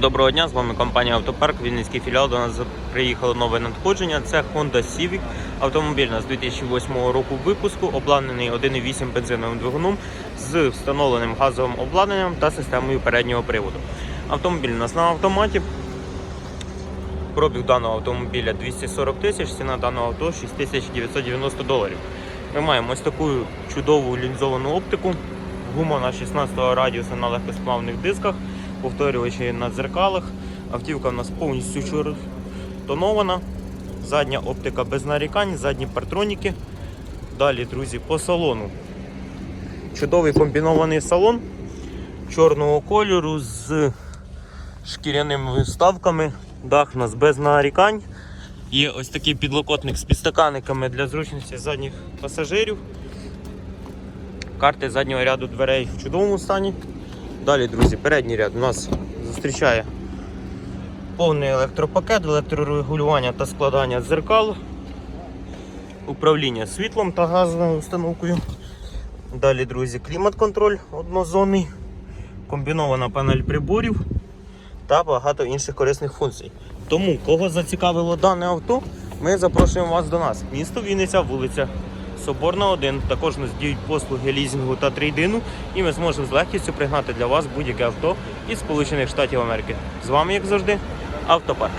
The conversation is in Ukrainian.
Доброго дня, з вами компанія Автопарк, Вінницький філіал. До нас приїхало нове надходження. Це Honda Civic. Автомобіль у нас 2008 року випуску, обладнаний 1,8 бензиновим двигуном з встановленим газовим обладнанням та системою переднього приводу. Автомобіль у нас на автоматі. Пробіг даного автомобіля 240 тисяч, ціна даного авто 6990 доларів. Ми маємо ось таку чудову лінзовану оптику, гума на 16 радіуса на легкосплавних дисках, повторювачі на дзеркалах. Автівка у нас повністю тонована. Задня оптика без нарікань, задні партроніки. Далі, друзі, по салону. Чудовий комбінований салон чорного кольору з шкіряними вставками. Дах у нас без нарікань. Є ось такий підлокотник з підстаканниками для зручності задніх пасажирів. Карти заднього ряду дверей в чудовому стані. Далі, друзі, передній ряд у нас зустрічає повний електропакет, електрорегулювання та складання дзеркал, управління світлом та газовою установкою. Далі, друзі, клімат-контроль однозонний, комбінована панель приборів та багато інших корисних функцій. Тому, кого зацікавило дане авто, ми запрошуємо вас до нас. Місто Вінниця, вулиця Соборна 1. Також нас діють послуги лізінгу та трейдину, і ми зможемо з легкістю пригнати для вас будь-яке авто із Сполучених Штатів Америки. З вами, як завжди, автопарк.